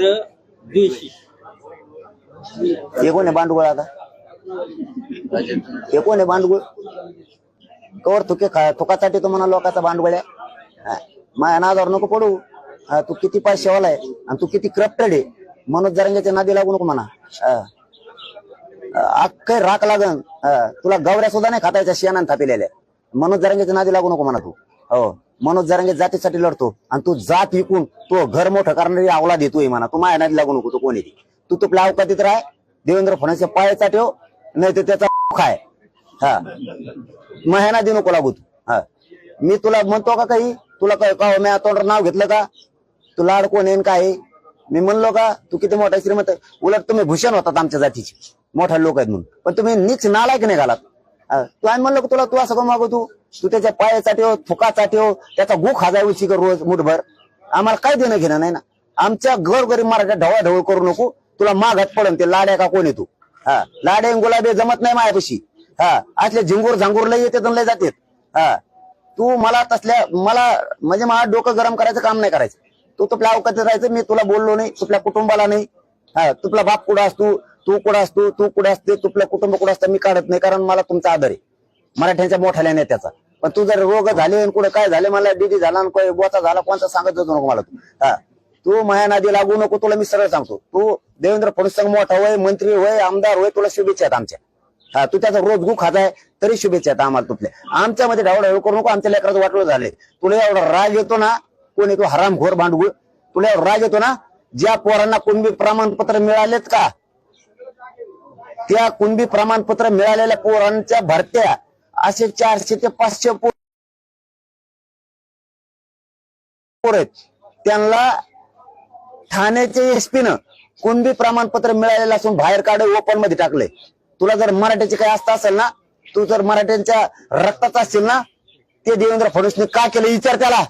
राजेंद्र देशी हे कोण आहे बांडगुळ आता? हे कोण आहे बांडगुळ? कवर तुके खा तुकासाठी तो म्हणा आहे. माया माझ्या नादावर नको पडू. हा, तू किती पाय शेवालाय आहे आणि तू किती करप्टेड आहे. मनोज जरंग्याच्या नादी लागू नको म्हणा. हा. अख्खे राख लागन. हा, तुला गवऱ्या सुद्धा नाही खातायच्या शियानान थापिलेल्या. मनोज जरंगेच्या नादी लागू नको म्हणा तू. हो. मनोज जरांगे जातीसाठी लढतो आणि तू जात विकून तो घर मोठं करणारी आवला देतोय म्हणा. तू माझ्या नादी लागू नको तू कोणी तू तू का अवकातीत राह. देवेंद्र फडणवीस पायाचा ठेव नाही तर त्याचा खाय. हा. महिना दे नको लागू तू. हा. मी तुला म्हणतो का काही? तुला काय का मी तोंडावर नाव घेतलं का? तू लाड कोण येईन काय मी म्हणलो का? तू किती मोठा श्रीमंत उलट तुम्ही भूषण होतात आमच्या जातीचे. मोठा लोक आहेत म्हणून. पण तुम्ही नीच नालायक नाही घालात. तू आम्ही म्हणलो तुला तू असं का मागू तू. तू त्याच्या पायाचा ठेव हो, थुकाचा ठेव हो, त्याचा गु खाजा उशी कर रोज मुठभर. आम्हाला काय देणं घेणं नाही ना. आमच्या घर गरीब मराठा ढवळा ढवळ करू नको. तुला मागात पडन ते लाड्या का कोण आहे तू? हा लाड्या गुलाबे गुलाबी जमत नाही माझ्यापाशी हा असले झिंगूर झांगूर लय येते लय जाते हा तू मला तसल्या मला म्हणजे मला डोकं गरम करायचं काम नाही करायचं. तू तुपल्या अवकाशात राहायचं मी तुला बोललो नाही तुपल्या कुटुंबाला नाही. हा तुपला बाप कुठं असतो? तू कुठं असतो तू? कुठे असते तुपलं कुटुंब कुठं असतं मी काढत नाही कारण मला तुमचा आदर आहे. मराठ्यांच्या मोठ्या नेत्याचा. पण तू जर रोग झाले आणि कुठं काय झाले मला डीडी झाला आणि बोचा झाला कोणता सांगत जातो नको मला तू. हा. तू माया नादी लागू नको तुला मी सरळ सांगतो. तू देवेंद्र फडणवीस मोठा होय मंत्री होय आमदार होय तुला शुभेच्छा आहेत आमच्या. हा तू त्याचा रोज गु खाताय तरी शुभेच्छा आहेत आम्हाला तुपल्या. आमच्यामध्ये ढवळ करू नको आमच्या लेकराचं वाटलं झाले. तुला एवढा राग येतो ना कोणी तू हराम घोर भांडगुळ तुला एवढा राग येतो ना ज्या पोरांना कुणबी प्रमाणपत्र मिळालेत का? त्या कुणबी प्रमाणपत्र मिळालेल्या पोरांच्या भरत्या असे चारशे ते पाचशे पोर आहेत. त्यांना ठाण्याचे एसपी न कुणबी प्रमाणपत्र मिळालेलं असून बाहेर काढून ओपनमध्ये टाकले तुला जर मराठ्याचे काही असता असेल ना तू जर मराठ्यांच्या रक्ताचा असेल ना ते देवेंद्र फडणवीसने का केलं? विचार त्याला.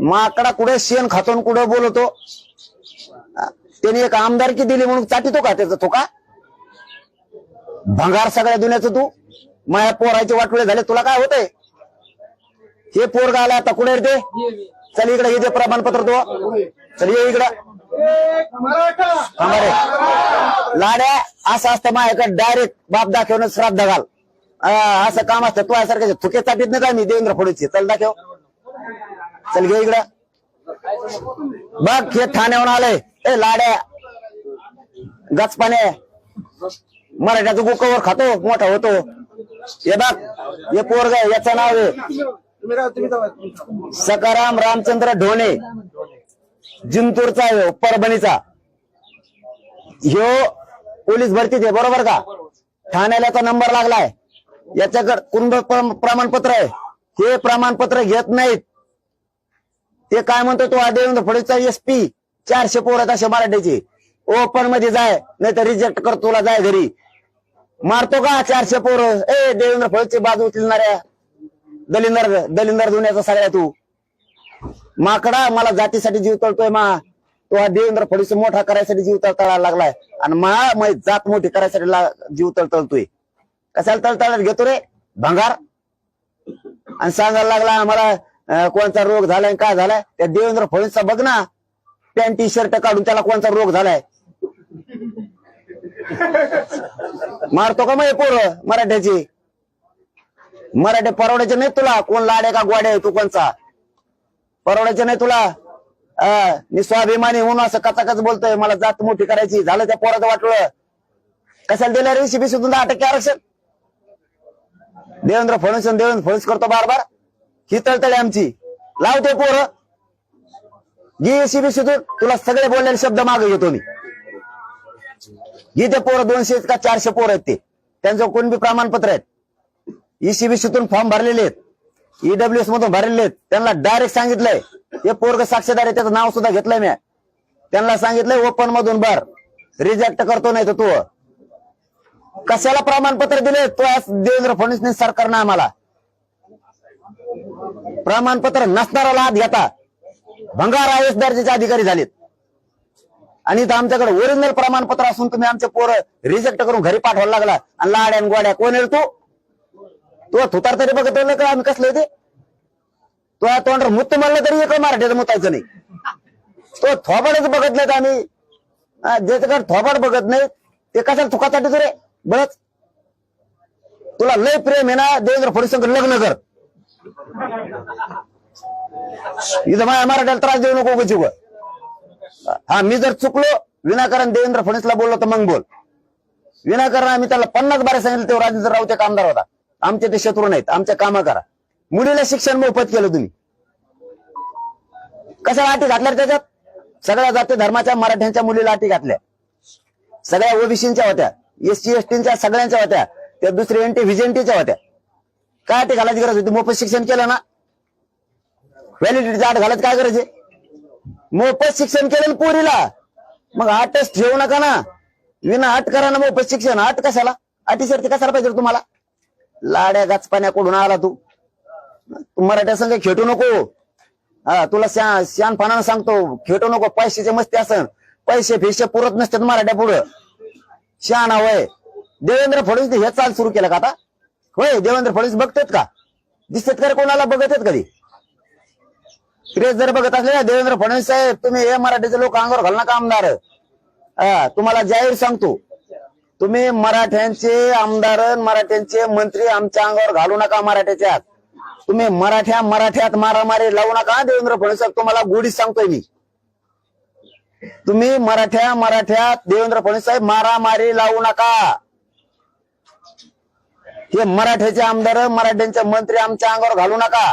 माकडा कुठे शेण खातो कुठं कुठे बोलतो त्याने एक आमदारकी दिली म्हणून चाटितो का त्याचा तो का? भंगार सगळ्या दुनियाचं तू? माया पोराचे वाटोळे झाले तुला काय होतंय? हे पोर आला आता कुठे रे ते? चल इकडे येते प्रमाणपत्र तो. चल ये इकडं. लाड्या असं असतं माझ्याकडे डायरेक्ट बाप दाखवून श्राद्ध घाल. असं काम असतं तू यासारखं थुके चाटीत नाही का मी देवेंद्र फडणवीस. चल दाखव. चल घे इकडं. बघ हे ठाण्याहून आलंय. ए लाड्या. गचपाने मराठ्याचं गुकावर खातो मोठा होतो. हे बघ हे पोरग याचं नाव आहे सकाराम रामचंद्र ढोणे. जिंतूरचा आहे हो, परभणीचा. ह्यो पोलीस भरतीत आहे बरोबर का? ठाण्याला तो नंबर लागलाय. याच्याकडे कुंभ प्रमाणपत्र आहे. हे प्रमाणपत्र घेत नाहीत. ते काय म्हणतो तो देवेंद्र फडणवीसचा एसपी चारशे पोर आहेत असे मराठीचे. ओपनमध्ये जाय नाही तर रिजेक्ट कर तुला जाय घरी. मारतो का चारशे पोर? ए देवेंद्र फडणवीसची बाजू उचलणाऱ्या. दलिंदर दलिंदर धुण्याचा सगळ्या तू. माकडा मला जातीसाठी जीव तळतोय मा. तो हा देवेंद्र फडणवीस मोठा करायसाठी जीव तळतळायला लागलाय. आणि मा मै जात मोठी करायसाठी जीव तळतळतोय कशाला तळतळत घेतो रे? भंगार? आणि सांगायला लागला आम्हाला कोणता रोग झालाय काय झालाय? त्या देवेंद्र फडणवीसचा बघ ना. पॅन्ट टी शर्ट काढून त्याला कोणता रोग झालाय? मारतो का मग पोर मराठ्याची? मराठी परवड्याचे नाही तुला. कोण लाडे का गोडे? तू कोणचा? परवड्याचे नाही तुला. मी स्वाभिमानी म्हणून असं कचाकच बोलतोय. मला जात मोठी करायची. झालं त्या पोराचं वाटलं कशाला दिलं रे शिबी सुद्धा दहा टक्के आरक्षण? देवेंद्र फडणवीस देवेंद्र फडणवीस करतो बार बार ही तळतळे आमची. लावते पोर. घे शिबी सुद्धा तुला सगळे बोललेले शब्द मागे घेतो मी. इथे पोरं दोनशे का चारशे पोर आहेत ते. त्यांचं कोण बी प्रमाणपत्र आहेत? ईसीबीसीतून फॉर्म भरलेले आहेत. ईडब्ल्यूएस मधून भरलेले आहेत. त्यांना डायरेक्ट सांगितलंय. हे पोरग साक्षीदार आहे त्याचं नाव सुद्धा घेतलंय मी त्यांना सांगितलंय ओपन मधून भर. रिजेक्ट करतो नाही तर तू. कशाला प्रमाणपत्र दिले? तो आज देवेंद्र फडणवीस सरकारनं आम्हाला. प्रमाणपत्र नसणाराला हात घेता. भंगार आय एस दर्जाचे अधिकारी झालेत. आणि इथं आमच्याकडे ओरिजिनल प्रमाणपत्र असून तुम्ही आमचे पोरं रिजेक्ट करून घरी पाठवायला लागला. आणि लाड्या गोड्या कोण येईल रे तू तो थुतार तरी बघत का? आम्ही कसलं ते तो तोंडर मुत्त म्हणलं तरी एक मराठीचं मुतायचं नाही. तो थोबाडच बघत नाहीत आम्ही. ज्याच्याकडे थोबाड बघत नाही ते कशाला थुकासाठी रे बळच तुला लय प्रेम आहे ना देवेंद्र फडणवीस लग्न कर. इथं माझ्या मराठ्याला त्रास देऊ नको उगाच उगा. हा मी जर चुकलो विनाकारण देवेंद्र फडणवीसला बोललो तर मग बोल. विनाकारण आम्ही त्याला पन्नास बारे सांगितलं तेव्हा राजेंद्र राऊत एक आमदार होता. आमचे ते शत्रू नाहीत आमच्या कामं करा. मुलीला शिक्षण मोफत केलं तुम्ही. कशाला अटी घातल्या त्याच्यात? सगळ्या जाती धर्माच्या मराठ्यांच्या मुलीला अटी घातल्या. सगळ्या ओबीसीच्या होत्या एस सी सगळ्यांच्या होत्या त्या दुसऱ्या एनटी व्हिजेंटीच्या होत्या. काय अटी घालायची गरज होती? मोफत शिक्षण केलं ना. व्हॅलिडिटीचा आठ घालायची काय गरज आहे? मोफत शिक्षण केलं पोरीला. मग आठच ठेवू नका ना. विना आठ करा ना मोफत शिक्षण. आठ कशाला? अटी शर्ती कशाला पाहिजे तुम्हाला? लाड्या गाचपाण्याकडून आला तू. तू मराठ्या संघ खेटू नको. हा तुला श्या श्यानपणानं सांगतो खेटू नको. पैशाचे मस्ती असन. पैसे फिशे पुरत नसतात मराठ्या पुढं. शहाणा होय देवेंद्र फडणवीस हे चाल सुरू केलं का आता? होय देवेंद्र फडणवीस बघतात का? दिसतात का कोणाला? बघत आहेत कधी? क्रेज जर बघत असले ना देवेंद्र फडणवीस साहेब तुम्ही हे मराठीचे लोक अंगावर घालणार का आमदार. तुम्हाला जाहीर सांगतो. तुम्ही मराठ्यांचे आमदार मराठ्यांचे मंत्री आमच्या अंगावर घालू नका मराठ्याच्या तुम्ही मराठ्या मराठ्यात मारामारी लावू नका देवेंद्र फडणवीस साहेब तुम्हाला गोडीच सांगतोय मी. तुम्ही मराठ्या मराठ्यात देवेंद्र फडणवीस साहेब मारामारी लावू नका. हे मराठ्याचे आमदार मराठ्यांचे मंत्री आमच्या अंगावर घालू नका.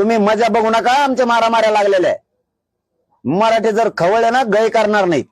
तुम्ही मजा बघू नका आमच्या मारामाऱ्या लागलेल्या आहे. मराठी जर खवळले ना गय करणार नाहीत